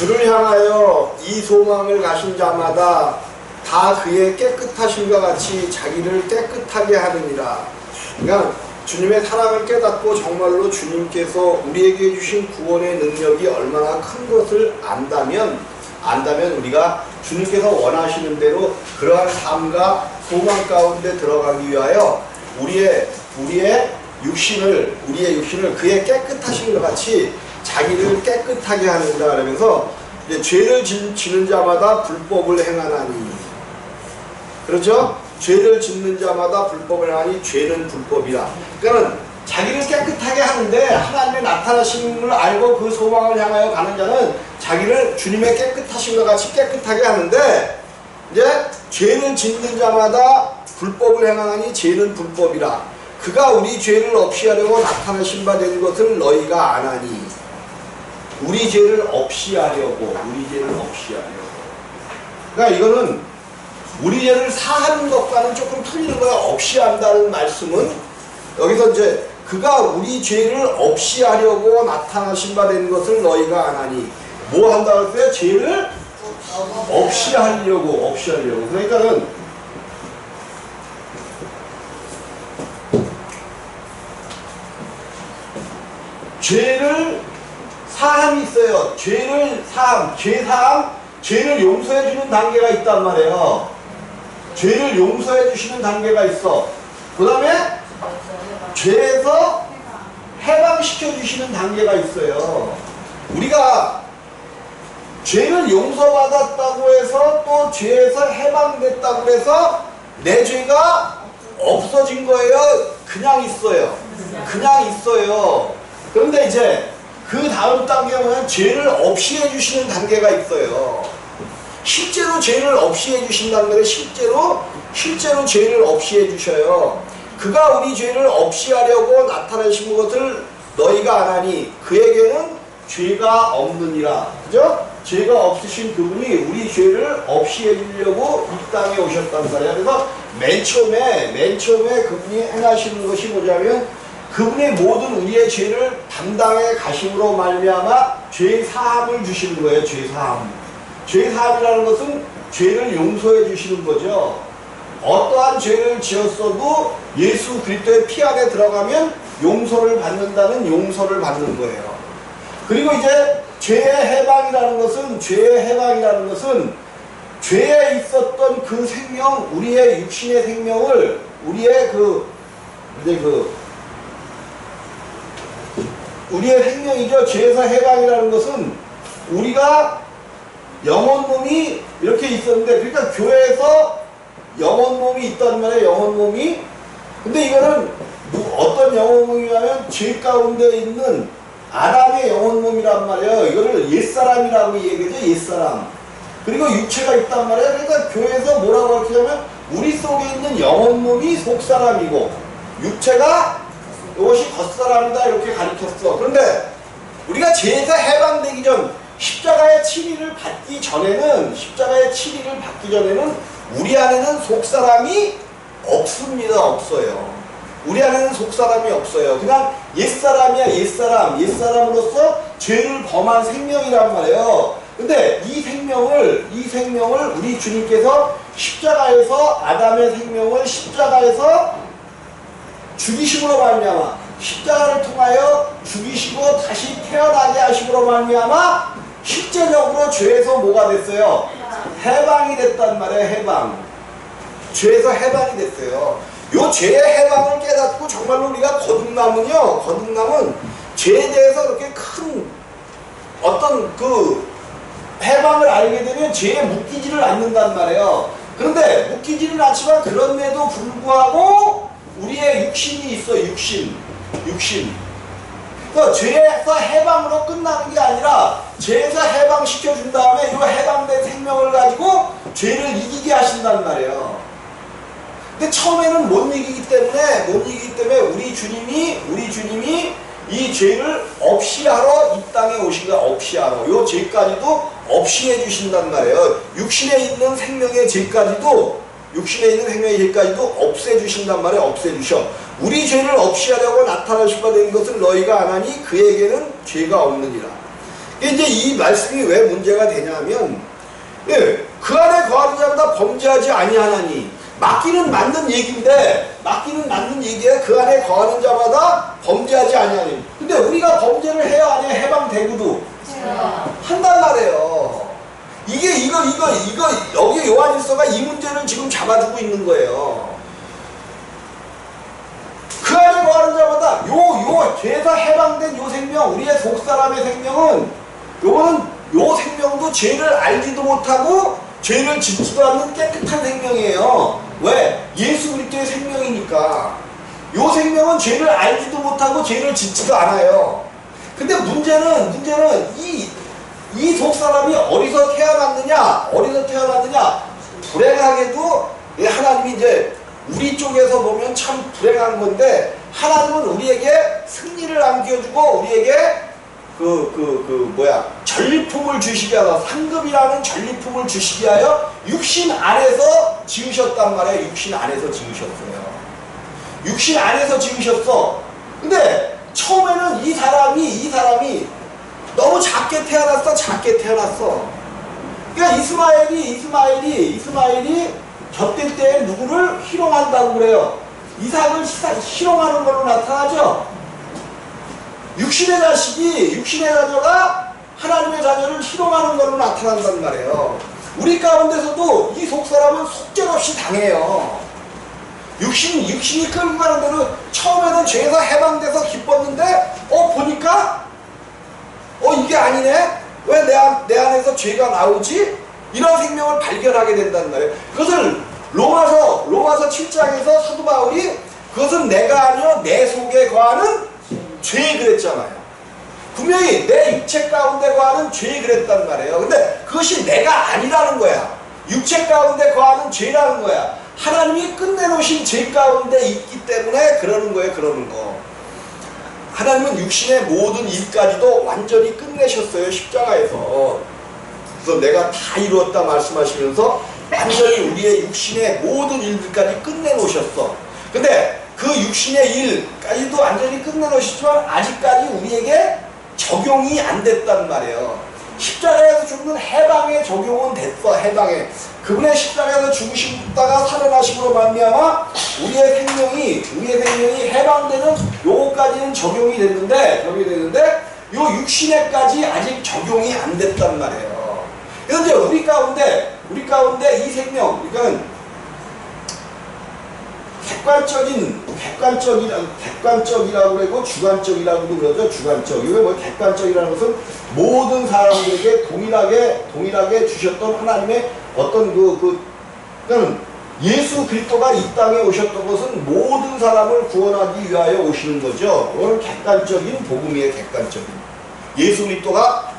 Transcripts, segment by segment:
주를 향하여 이 소망을 가신 자마다 다 그의 깨끗하심과 같이 자기를 깨끗하게 하느니라. 그러니까 주님의 사랑을 깨닫고 정말로 주님께서 우리에게 주신 구원의 능력이 얼마나 큰 것을 안다면 안다면 우리가 주님께서 원하시는 대로 그러한 삶과 소망 가운데 들어가기 위하여 우리의 우리의 육신을 우리의 육신을 그의 깨끗하신 것 같이 자기를 깨끗하게 하는다 그러면서 죄를 지- 지는 자마다 불법을 행하나니 그렇죠? 죄를 짓는 자마다 불법을 하니 죄는 불법이라. 그러니까 자기를 깨끗하게 하는데 하나님의 나타나심을 알고 그 소망을 향하여 가는 자는 자기를 주님의 깨끗하심과 같이 깨끗하게 하는데 이제 죄를 짓는 자마다 불법을 행하니 죄는 불법이라. 그가 우리 죄를 없이 하려고 나타나신 바 된 것을 너희가 아나니 우리 죄를 없이 하려고 우리 죄를 없이 하려고. 그러니까 이거는 우리 죄를 사하는 것과는 조금 틀리는 거야. 없이 한다는 말씀은 여기서 이제 그가 우리 죄를 없이 하려고 나타나신 바 된 것을 너희가 아나니 뭐 한다고 했어요? 죄를 없이 하려고 없이 하려고 그러니까는 죄를 사함이 있어요. 죄를 사함, 죄 사함, 죄를 용서해 주는 단계가 있단 말이에요. 죄를 용서해 주시는 단계가 있어. 그 다음에 죄에서 해방시켜 주시는 단계가 있어요. 우리가 죄를 용서받았다고 해서 또 죄에서 해방됐다고 해서 내 죄가 없어진 거예요. 그냥 있어요. 그냥 있어요. 그런데 이제 그 다음 단계는 죄를 없이 해주시는 단계가 있어요. 실제로 죄를 없이 해주신다는 거예요. 실제로 실제로 죄를 없이 해주셔요. 그가 우리 죄를 없이 하려고 나타내신 것을 너희가 안 하니 그에게는 죄가 없느니라. 그죠? 죄가 없으신 그분이 우리 죄를 없이 해주려고 이 땅에 오셨단 말이야. 그래서 맨 처음에 맨 처음에 그분이 행하시는 것이 뭐냐면 그분의 모든 우리의 죄를 담당해 가심으로 말미암아 죄 사함을 주시는 거예요. 죄 사함. 죄 사함이라는 것은 죄를 용서해 주시는 거죠. 어떠한 죄를 지었어도 예수 그리스도의 피 안에 들어가면 용서를 받는다는 용서를 받는 거예요. 그리고 이제 죄의 해방이라는 것은 죄의 해방이라는 것은 죄에 있었던 그 생명, 우리의 육신의 생명을 우리의 그 이제 그 우리의 생명이죠. 죄에서 해방이라는 것은 우리가 영혼 몸이 이렇게 있었는데 그러니까 교회에서 영혼 몸이 있단 말이에요. 영혼 몸이. 근데 이거는 누- 어떤 영혼 몸이냐면 죄 가운데 있는 아담의 영혼 몸이란 말이에요. 이거를 옛사람이라고 얘기하죠. 옛사람. 그리고 육체가 있단 말이에요. 그러니까 교회에서 뭐라고 가르치냐면 우리 속에 있는 영혼 몸이 속사람이고 육체가 이것이 겉사람이다 이렇게 가르쳤어. 그런데 우리가 죄에서 해방되기 전 십자가의 치리를 받기 전에는 십자가의 치리를 받기 전에는 우리 안에는 속사람이 없습니다. 없어요. 우리 안에는 속사람이 없어요. 그냥 옛사람이야 옛사람. 옛사람으로서 죄를 범한 생명이란 말이에요. 근데 이 생명을 이 생명을 우리 주님께서 십자가에서 아담의 생명을 십자가에서 죽이심으로 말미암아 십자가를 통하여 죽이시고 다시 태어나게 하심으로 말미암아 실제적으로 죄에서 뭐가 됐어요? 해방이 됐단 말이에요. 해방. 죄에서 해방이 됐어요. 요 죄의 해방을 깨닫고 정말로 우리가 거듭남은요. 거듭남은 죄에 대해서 그렇게 큰 어떤 그 해방을 알게 되면 죄에 묶이지를 않는단 말이에요. 그런데 묶이지는 않지만 그런데도 불구하고 우리의 육신이 있어 육신. 육신. 그러니까 죄에서 해방으로 끝나는 게 아니라 죄에서 해방시켜 준 다음에 이 해방된 생명을 가지고 죄를 이기게 하신단 말이에요. 근데 처음에는 못 이기기 때문에 못 이기기 때문에 우리 주님이 우리 주님이 이 죄를 없이 하러 이 땅에 오신 거 없이 하러. 요 죄까지도 없이 해주신단 말이에요. 육신에 있는 생명의 죄까지도 육신에 있는 생명의 죄까지도 없애주신단 말이에요 없애주셔 우리 죄를 없이 하려고 나타나신 바된 것을 너희가 안 하니 그에게는 죄가 없느니라 이제 이 말씀이 왜 문제가 되냐면 예, 그 안에 거하는 자마다 범죄하지 아니하나니 맞기는 맞는 얘기인데 맞기는 맞는 얘기에 그 안에 거하는 자마다 범죄하지 아니하니 근데 우리가 범죄를 해야 안 해? 해방되고도 한단 말이에요. 이게 이거 이거 이거 여기 요한일서가 이 문제를 지금 잡아주고 있는 거예요. 그 안에 거하는 자마다 요요 죄에서 해방된 요 생명 우리의 속 사람의 생명은 요거는 요 생명도 죄를 알지도 못하고 죄를 짓지도 않는 깨끗한 생명이에요. 왜? 예수 그리스도의 생명이니까. 요 생명은 죄를 알지도 못하고 죄를 짓지도 않아요. 근데 문제는 문제는 이 이 속 사람이 어디서 태어 났느냐? 어디서 태어났느냐? 불행하게도 이 하나님이 이제 우리 쪽에서 보면 참 불행한 건데 하나님은 우리에게 승리를 안겨주고 우리에게 그 그 그 뭐야 전리품을 주시게 하여 상급이라는 전리품을 주시게 하여 육신 안에서 지으셨단 말이에요. 육신 안에서 지으셨어요. 육신 안에서 지으셨어. 근데 처음에는 이 사람이 이 사람이 너무 작게 태어났어. 작게 태어났어. 그러니까 이스마엘이 이스마엘이 이스마엘이 젖될 때 누구를 희롱한다고 그래요. 이삭을 희롱하는 걸로 나타나죠. 육신의 자식이 육신의 자녀가 하나님의 자녀를 희롱하는 걸로 나타난단 말이에요. 우리 가운데서도 이 속사람은 속절없이 당해요. 육신, 육신이 끌고 가는 대로 처음에는 죄에서 해방돼서 기뻤는데 어 보니까 어 이게 아니네? 왜 내 내 안에서 죄가 나오지? 이런 생명을 발견하게 된단 말이에요. 그것을 로마서 로마서 7장에서 사도 바울이 그것은 내가 아니요 내 속에 거하는 죄 그랬잖아요. 분명히 내 육체 가운데 거하는 죄 그랬단 말이에요. 근데 그것이 내가 아니라는 거야. 육체 가운데 거하는 죄라는 거야. 하나님이 끝내놓으신 죄 가운데 있기 때문에 그러는 거예요. 그러는 거. 하나님은 육신의 모든 일까지도 완전히 끝내셨어요. 십자가에서. 그래서 내가 다 이루었다 말씀하시면서 완전히 우리의 육신의 모든 일들까지 끝내놓으셨어. 근데 그 육신의 일까지도 완전히 끝내놓으시지만 아직까지 우리에게 적용이 안 됐단 말이에요. 십자가에서 죽는 해방의 적용은 됐어. 해방에. 그분의 십자가에서 죽으시다가 살아나심으로 말미암아 우리의 생명이 우리의 생명이 해방되는 요거까지는 적용이 됐는데 적용이 됐는데 요 육신에까지 아직 적용이 안 됐단 말이에요. 이제 우리 가운데 우리 가운데 이 생명 그러니까 객관적인 객관적이라 객관적이라고 그러고 주관적이라고도 그러죠. 주관적. 이게 뭐 객관적이라는 것은 모든 사람들에게 동일하게 동일하게 주셨던 하나님의 어떤 그그 예수 그리스도가 이 땅에 오셨던 것은 모든 사람을 구원하기 위하여 오시는 거죠. 오늘 객관적인 복음이에요. 객관적인. 예수 그리스도가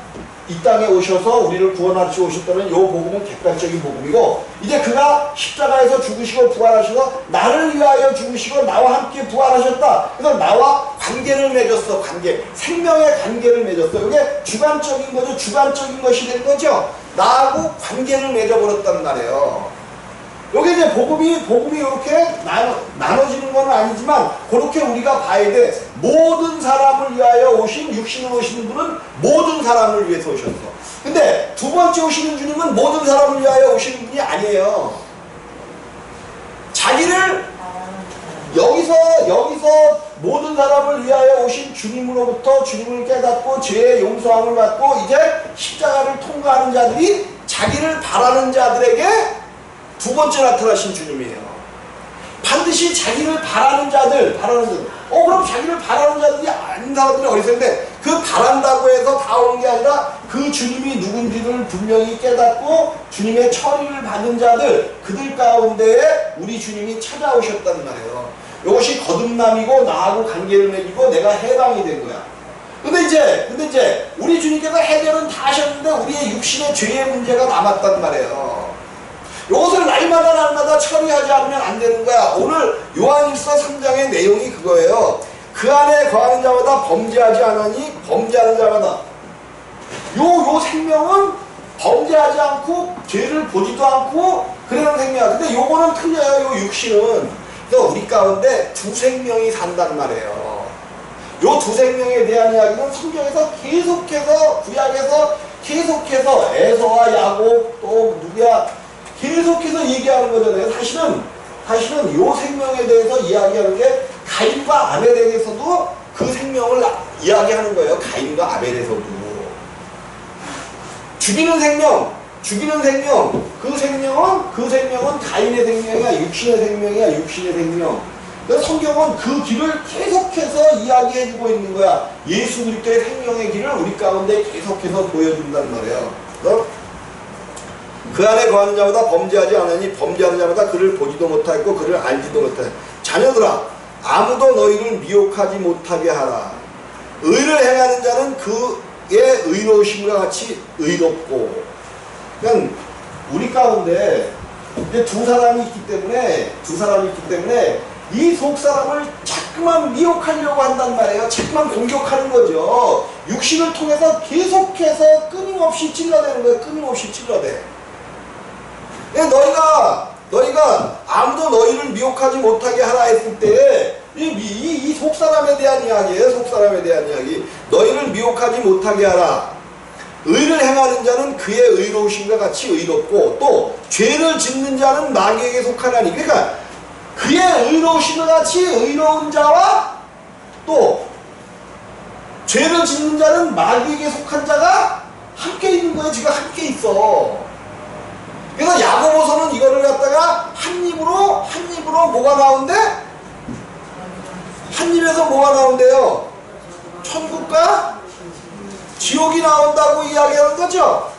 이 땅에 오셔서 우리를 구원하시고 오셨다는 이 복음은 객관적인 복음이고 이제 그가 십자가에서 죽으시고 부활하셔서 나를 위하여 죽으시고 나와 함께 부활하셨다. 그래서 나와 관계를 맺었어. 관계. 생명의 관계를 맺었어. 이게 주관적인 거죠. 주관적인 것이 된 거죠. 나하고 관계를 맺어버렸단 말이에요. 여기 이제 복음이 복음이 이렇게 나눠, 나눠지는 건 아니지만 그렇게 우리가 봐야 돼. 모든 사람을 위하여 오신 육신으로 오신 분은 모든 사람을 위해서 오셨어. 근데 두 번째 오시는 주님은 모든 사람을 위하여 오시는 분이 아니에요. 자기를 여기서 여기서 모든 사람을 위하여 오신 주님으로부터 주님을 깨닫고 죄의 용서함을 받고 이제 십자가를 통과하는 자들이 자기를 바라는 자들에게 두 번째 나타나신 주님이에요. 반드시 자기를 바라는 자들, 바라는 자들. 어, 그럼 자기를 바라는 자들이 아닌 사람들이 있는데 그 바란다고 해서 다 오는 게 아니라 그 주님이 누군지를 분명히 깨닫고 주님의 처리를 받은 자들, 그들 가운데에 우리 주님이 찾아오셨단 말이에요. 이것이 거듭남이고 나하고 관계를 맺고 내가 해방이 된 거야. 근데 이제, 근데 이제 우리 주님께서 해결은 다 하셨는데 우리의 육신의 죄의 문제가 남았단 말이에요. 이것을 날마다 날마다 처리하지 않으면 안 되는 거야. 오늘 요한일서 3장의 내용이 그거예요. 그 안에 거하는 자마다 범죄하지 않으니 범죄하는 자마다 요, 요 생명은 범죄하지 않고 죄를 보지도 않고 그러는 생명이야. 근데 요거는 틀려요. 요 육신은. 그래서 우리 가운데 두 생명이 산단 말이에요. 요 두 생명에 대한 이야기는 성경에서 계속해서 구약에서 계속해서 에서와 야곱 또 누구야 계속해서 얘기하는 거잖아요. 사실은 사실은 요 생명에 대해서 이야기하는 게 가인과 아벨에게서도 그 생명을 이야기하는 거예요. 가인과 아벨에서도 죽이는 생명, 죽이는 생명, 그 생명은 그 생명은 가인의 생명이야, 육신의 생명이야, 육신의 생명. 그래서 성경은 그 길을 계속해서 이야기해주고 있는 거야. 예수 그리스도의 생명의 길을 우리 가운데 계속해서 보여준단 말이에요. 그 안에 거하는 자마다 범죄하지 않으니 범죄하는 자마다 그를 보지도 못하고 그를 알지도 못하니 자녀들아 아무도 너희를 미혹하지 못하게 하라. 의를 행하는 자는 그의 의로우심과 같이 의롭고 그냥 우리 가운데 이제 두 사람이 있기 때문에 두 사람이 있기 때문에 이 속 사람을 자꾸만 미혹하려고 한단 말이에요. 자꾸만 공격하는 거죠. 육신을 통해서 계속해서 끊임없이 찔러대는 거예요. 끊임없이 찔러대. 예, 너희가 너희가 아무도 너희를 미혹하지 못하게 하라 했을 때에 이이 속 사람에 대한 이야기예요. 속 사람에 대한 이야기. 너희를 미혹하지 못하게 하라. 의를 행하는 자는 그의 의로우심과 같이 의롭고 또 죄를 짓는 자는 마귀에게 속하나니 그러니까 그의 의로우심과 같이 의로운 자와 또 죄를 짓는 자는 마귀에게 속한 자가 함께 있는 거예요. 지금 함께 있어. 그래서 야고보서는 갖다가 한 입으로 한 입으로 뭐가 나온대? 한 입에서 뭐가 나온대요? 천국과 지옥이 나온다고 이야기하는 거죠.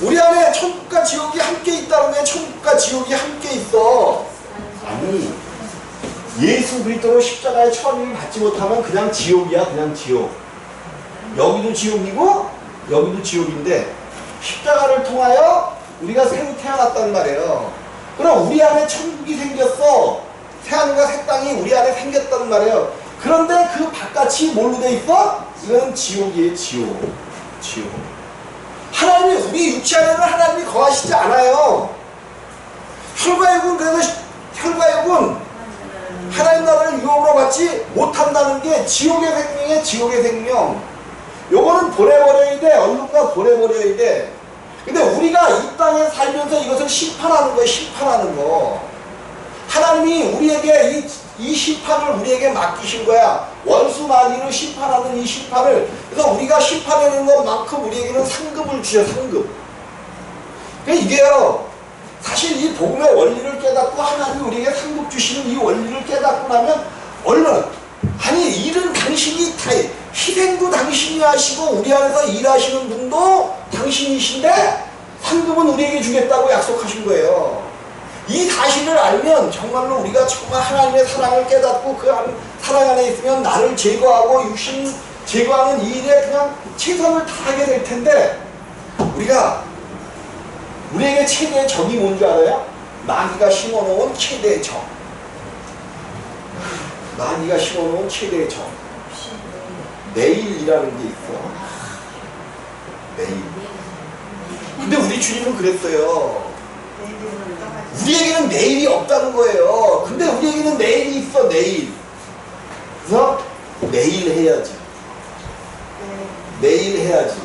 우리 안에 천국과 지옥이 함께 있다는 게 천국과 지옥이 함께 있어. 아니 예수 그리스도로 십자가의 처리를 받지 못하면 그냥 지옥이야, 그냥 지옥. 여기도 지옥이고 여기도 지옥인데 십자가를 통하여 우리가 새로 태어났단 말이에요. 그럼 우리 안에 천국이 생겼어. 새하늘과 새 땅이 우리 안에 생겼단 말이에요. 그런데 그 바깥이 뭘로 돼 있어? 이건 지옥이에요, 지옥. 지옥. 하나님이 우리 육체 안에는 하나님이 거하시지 않아요. 혈과육은 그래서 혈과육은 하나님 나라를 유업으로 받지 못한다는 게 지옥의 생명이에요, 지옥의 생명. 요거는 보내버려야 돼. 얼룩과 보내버려야 돼. 근데 우리가 이 땅에 살면서 이것을 심판하는 거예요. 심판하는 거. 하나님이 우리에게 이, 이 심판을 우리에게 맡기신 거야. 원수 마귀를 심판하는 이 심판을. 그래서 우리가 심판하는 것만큼 우리에게는 상급을 주셔, 상급. 이게요. 사실 이 복음의 원리를 깨닫고 하나님이 우리에게 상급 주시는 이 원리를 깨닫고 나면 얼마나 아니 일은 당신이 다 희생도 당신이 하시고 우리 안에서 일하시는 분도 당신이신데 상급은 우리에게 주겠다고 약속하신 거예요. 이 사실을 알면 정말로 우리가 정말 하나님의 사랑을 깨닫고 그 안- 사랑 안에 있으면 나를 제거하고 육신 제거하는 이 일에 그냥 최선을 다하게 될 텐데 우리가 우리에게 최대의 적이 뭔지 알아요? 마귀가 심어놓은 최대의 적. 마귀가 심어놓은 최대의 적. 내일이라는 게 있어. 내일. 근데 우리 주님은 그랬어요. 우리에게는 내일이 없다는 거예요. 근데 우리에게는 내일이 있어, 내일. 그래서 내일 해야지. 내일 해야지.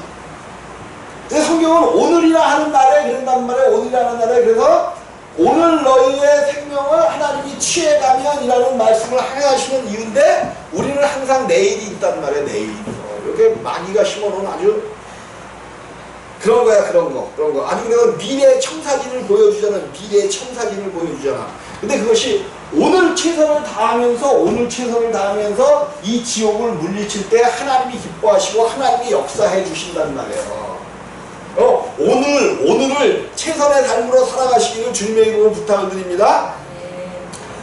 근데 성경은 오늘이라 하는 날에 그런단 말이에요. 오늘이라 하는 날에 그래서 오늘 너희의 생명을 하나님이 취해가면이라는 말씀을 하시는 이유인데 우리는 항상 내일이 있단 말이에요. 내일. 어, 이렇게 마귀가 심어놓은 아주 그런 거야 그런 거 그런 거. 아주 그냥 미래의 청사진을 보여주잖아 미래의 청사진을 보여주잖아. 근데 그것이 오늘 최선을 다하면서 오늘 최선을 다하면서 이 지옥을 물리칠 때 하나님이 기뻐하시고 하나님이 역사해 주신단 말이에요. 어, 오늘 오늘을 최선의 삶으로 살아가시기를 주님의 이름으로 부탁을 드립니다.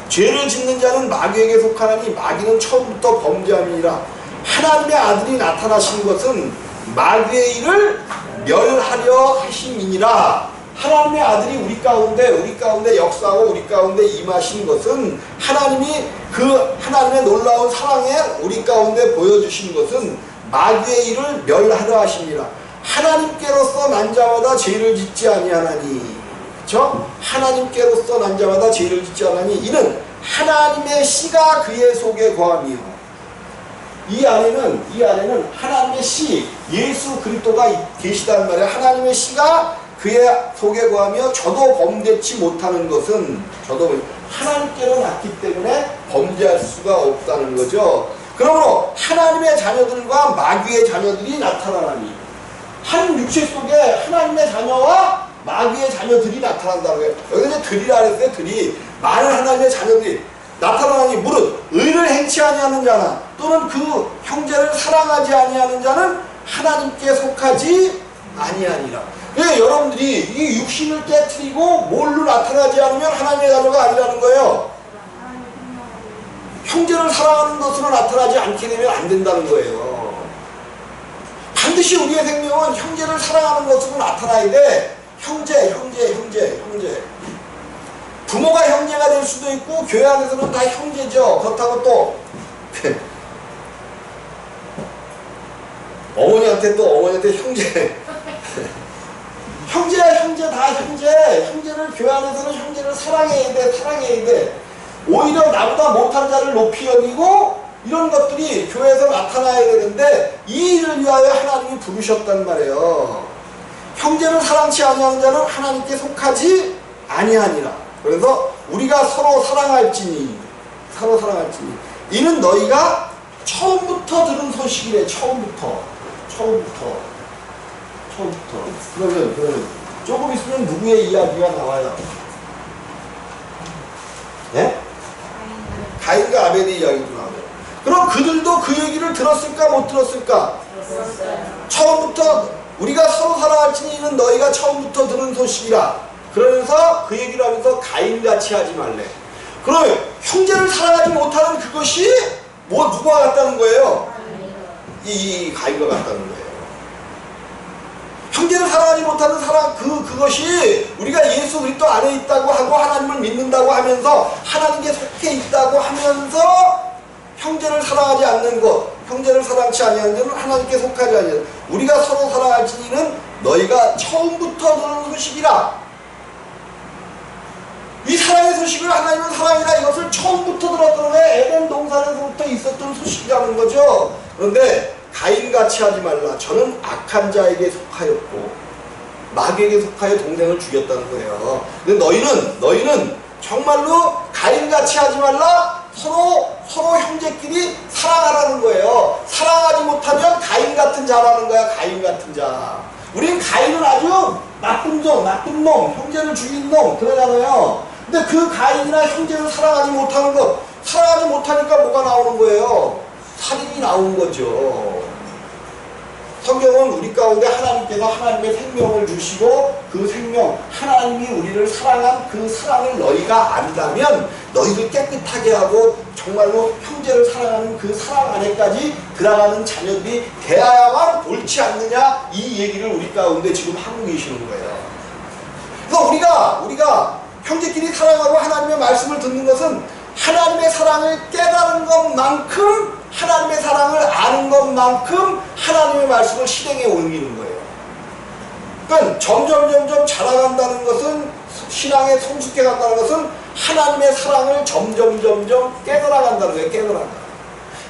죄를 짓는 자는 마귀에게 속하나니 마귀는 처음부터 범죄함이니라. 하나님의 아들이 나타나신 것은 마귀의 일을 멸하려 하심이니라 하나님의 아들이 우리 가운데 우리 가운데 역사하고 우리 가운데 임하신 것은 하나님이 그 하나님의 놀라운 사랑에 우리 가운데 보여주신 것은 마귀의 일을 멸하려 하심이라 하나님께로서 난 자마다 죄를 짓지 아니하나니. 그렇죠? 하나님께로서 난 자마다 죄를 짓지 않으니 이는 하나님의 씨가 그의 속에 거하며 이 안에는 이 안에는 하나님의 씨 예수 그리스도가 이- 계시단 말이에요. 하나님의 씨가 그의 속에 거하며 저도 범죄치 못하는 것은 저도 하나님께로 났기 때문에 범죄할 수가 없다는 거죠. 그러므로 하나님의 자녀들과 마귀의 자녀들이 나타나니 한 육체 속에 하나님의 자녀와 마귀의 자녀들이 나타난다는 거예요. 여기 이제 들이라 그랬어요. 들이 많은 하나님의 자녀들이 나타나니 무릇 의를 행치 아니하는 자나 또는 그 형제를 사랑하지 아니하는 자는 하나님께 속하지 아니하니라. 왜 여러분들이 이 육신을 깨뜨리고 뭘로 나타나지 않으면 하나님의 자녀가 아니라는 거예요. 형제를 사랑하는 것으로 나타나지 않게 되면 안 된다는 거예요. 반드시 우리의 생명은 형제를 사랑하는 것으로 나타나야 돼. 형제, 형제, 형제, 형제. 부모가 형제가 될 수도 있고 교회 안에서는 다 형제죠. 그렇다고 또 어머니한테 또 어머니한테 형제. 형제야 형제 다 형제. 형제를 교회 안에서는 형제를 사랑해야 돼 사랑해야 돼. 오히려 나보다 못한 자를 높이 여기고 이런 것들이 교회에서 나타나야 되는데 이 일을 위하여 하나님이 부르셨단 말이에요. 형제를 사랑치 아니하는 자는 하나님께 속하지 아니하니라. 그래서 우리가 서로 사랑할지니 서로 사랑할지니 이는 너희가 처음부터 들은 소식이래 처음부터 처음부터 처음부터 그러면 그러면 조금 있으면 누구의 이야기가 나와요? 예? 가인과 아벨의 이야기도 나와요. 그럼 그들도 그 얘기를 들었을까 못 들었을까? 처음부터 우리가 서로 사랑할지니 이는 너희가 처음부터 들은 소식이라. 그러면서 그 얘기를 하면서 가인같이 하지 말래. 그러면 형제를 사랑하지 못하는 그것이 뭐 누가 같다는 거예요? 이 가인과 같다는 거예요. 형제를 사랑하지 못하는 사랑 그 그것이 우리가 예수 그리스도 안에 있다고 하고 하나님을 믿는다고 하면서 하나님께 속해 있다고 하면서 형제를 사랑하지 않는 것, 형제를 사랑치 아니하는 자는 하나님께 속하지 아니하는 우리가 서로 사랑할지니는 너희가 처음부터 들은 소식이라. 이 사랑의 소식을 하나님은 사랑이라 이것을 처음부터 들었던 게 에덴 동산에서부터 있었던 소식이라는 거죠. 그런데 가인같이 하지 말라. 저는 악한 자에게 속하였고 마귀에게 속하여 동생을 죽였다는 거예요. 근데 너희는 너희는 정말로 가인같이 하지 말라. 서로 서로 형제끼리 사랑하라는 거예요. 사랑하지 못하면 가인 같은 자라는 거야. 가인 같은 자. 우린 가인은 아주 나쁜 놈, 나쁜 놈, 형제를 죽인 놈 그러잖아요. 근데 그 가인이나 형제를 사랑하지 못하는 것, 사랑하지 못하니까 뭐가 나오는 거예요? 살인이 나온 거죠. 성경은 우리 가운데 하나님께서 하나님의 생명을 주시고 그 생명, 하나님이 우리를 사랑한 그 사랑을 너희가 안다면 너희를 깨끗하게 하고 정말로 형제를 사랑하는 그 사랑 안에까지 들어가는 자녀들이 되어야만 옳지 않느냐 이 얘기를 우리 가운데 지금 하고 계시는 거예요. 그래서 우리가 우리가 형제끼리 사랑하고 하나님의 말씀을 듣는 것은 하나님의 사랑을 깨달은 것만큼 하나님의 사랑을 아는 것만큼 하나님의 말씀을 실행에 옮기는 거예요. 그러니까 점점 점점 자라간다는 것은 신앙에 성숙해 간다는 것은 하나님의 사랑을 점점 점점 깨달아 간다는 거예요. 깨달아간다.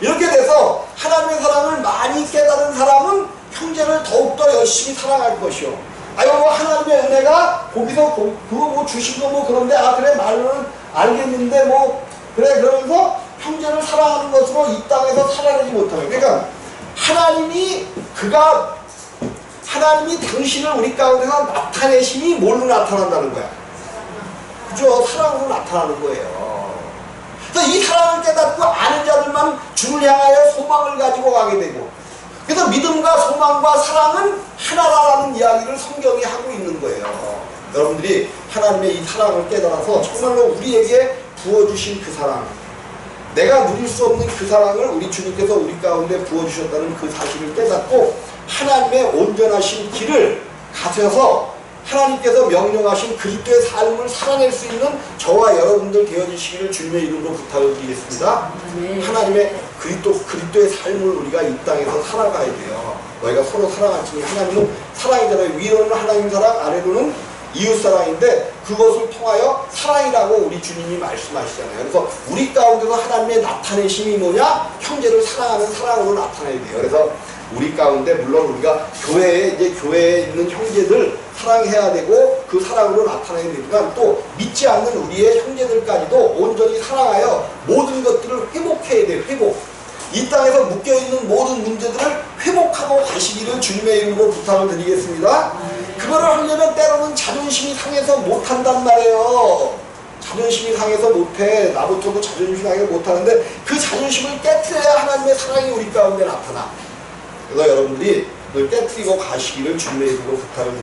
이렇게 돼서 하나님의 사랑을 많이 깨달은 사람은 형제를 더욱더 열심히 사랑할 것이요. 하나님의 은혜가 거기서 고- 그거 뭐 주신 거뭐 그런데 아 그래 말로는 알겠는데 뭐 그래 그러면서 형제를 사랑하는 것으로 이 땅에서 살아내지 못하면 그러니까 하나님이 그가 하나님이 당신을 우리 가운데서 나타내심이 뭘로 나타난다는 거야? 그죠? 사랑으로 나타나는 거예요. 그래서 이 사랑을 깨닫고 아는 자들만 주를 향하여 소망을 가지고 가게 되고 그래서 믿음과 소망과 사랑은 하나라는 이야기를 성경이 하고 있는 거예요. 여러분들이 하나님의 이 사랑을 깨달아서 정말로 우리에게 부어주신 그 사랑 내가 누릴 수 없는 그 사랑을 우리 주님께서 우리 가운데 부어주셨다는 그 사실을 깨닫고 하나님의 온전하신 길을 가셔서 하나님께서 명령하신 그리스도의 삶을 살아낼 수 있는 저와 여러분들 되어주시기를 주님의 이름으로 부탁을 드리겠습니다. 하나님의 그리스도 그리스도의 삶을 우리가 이 땅에서 살아가야 돼요. 너희가 서로 사랑할지니 하나님은 사랑이잖아요. 위로는 하나님 사랑, 아래로는 이웃 사랑인데 그것을 통하여 사랑이라고 우리 주님이 말씀하시잖아요. 그래서 우리 가운데서 하나님의 나타내심이 뭐냐? 형제를 사랑하는 사랑으로 나타내야 돼요. 그래서 우리 가운데 물론 우리가 교회에 이제 교회에 있는 형제들 사랑해야 되고 그 사랑으로 나타내야 되지만 또 믿지 않는 우리의 형제들까지도 온전히 사랑하여 모든 것들을 회복해야 돼요. 회복. 이 땅에서 묶여있는 모든 문제들을 회복하고 가시기를 주님의 이름으로 부탁을 드리겠습니다. 그거를 하려면 때로는 자존심이 상해서 못한단 말이에요. 자존심이 상해서 못해. 나부터도 자존심이 상해서 못하는데 그 자존심을 깨트려야 하나님의 사랑이 우리 가운데 나타나. 그래서 여러분들이 그걸 깨트리고 가시기를 주님의 이름으로 부탁을